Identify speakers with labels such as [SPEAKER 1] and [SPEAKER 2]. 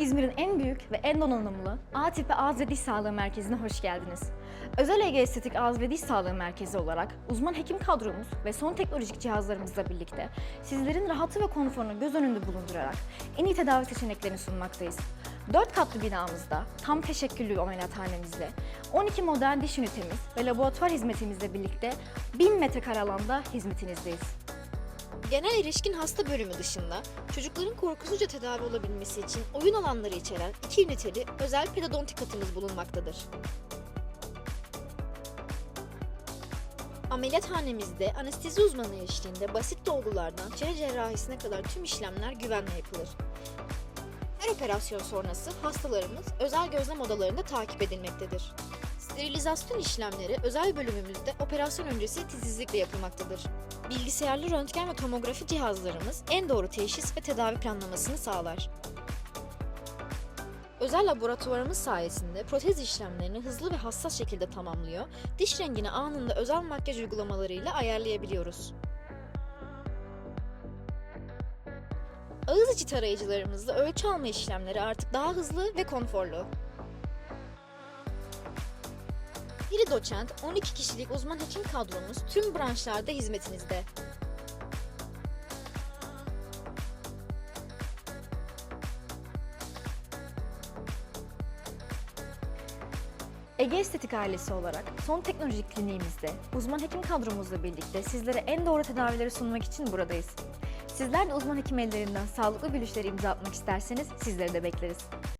[SPEAKER 1] İzmir'in en büyük ve en donanımlı A tipi ağız ve diş sağlığı merkezine hoş geldiniz. Özel Ege Estetik Ağız ve Diş Sağlığı Merkezi olarak uzman hekim kadromuz ve son teknolojik cihazlarımızla birlikte sizlerin rahatı ve konforunu göz önünde bulundurarak en iyi tedavi seçeneklerini sunmaktayız. 4 katlı binamızda tam teşekküllü ameliyathanemizle 12 modern diş ünitemiz ve laboratuvar hizmetimizle birlikte 1000 metrekare alanda hizmetinizdeyiz.
[SPEAKER 2] Genel erişkin hasta bölümü dışında çocukların korkusuzca tedavi olabilmesi için oyun alanları içeren iki üniteli özel pedodontik katımız bulunmaktadır. Ameliyathanemizde anestezi uzmanı eşliğinde basit dolgulardan çene cerrahisine kadar tüm işlemler güvenle yapılır. Her operasyon sonrası hastalarımız özel gözlem odalarında takip edilmektedir. Sterilizasyon işlemleri özel bölümümüzde operasyon öncesi titizlikle yapılmaktadır. Bilgisayarlı röntgen ve tomografi cihazlarımız en doğru teşhis ve tedavi planlamasını sağlar. Özel laboratuvarımız sayesinde protez işlemlerini hızlı ve hassas şekilde tamamlıyor, diş rengini anında özel makyaj uygulamalarıyla ayarlayabiliyoruz. Ağız içi tarayıcılarımızla ölçü alma işlemleri artık daha hızlı ve konforlu. Biri doçent, 12 kişilik uzman hekim kadromuz tüm branşlarda hizmetinizde.
[SPEAKER 1] Ege Estetik ailesi olarak son teknolojik kliniğimizde uzman hekim kadromuzla birlikte sizlere en doğru tedavileri sunmak için buradayız. Sizler de uzman hekim ellerinden sağlıklı gülüşleri imza atmak isterseniz sizleri de bekleriz.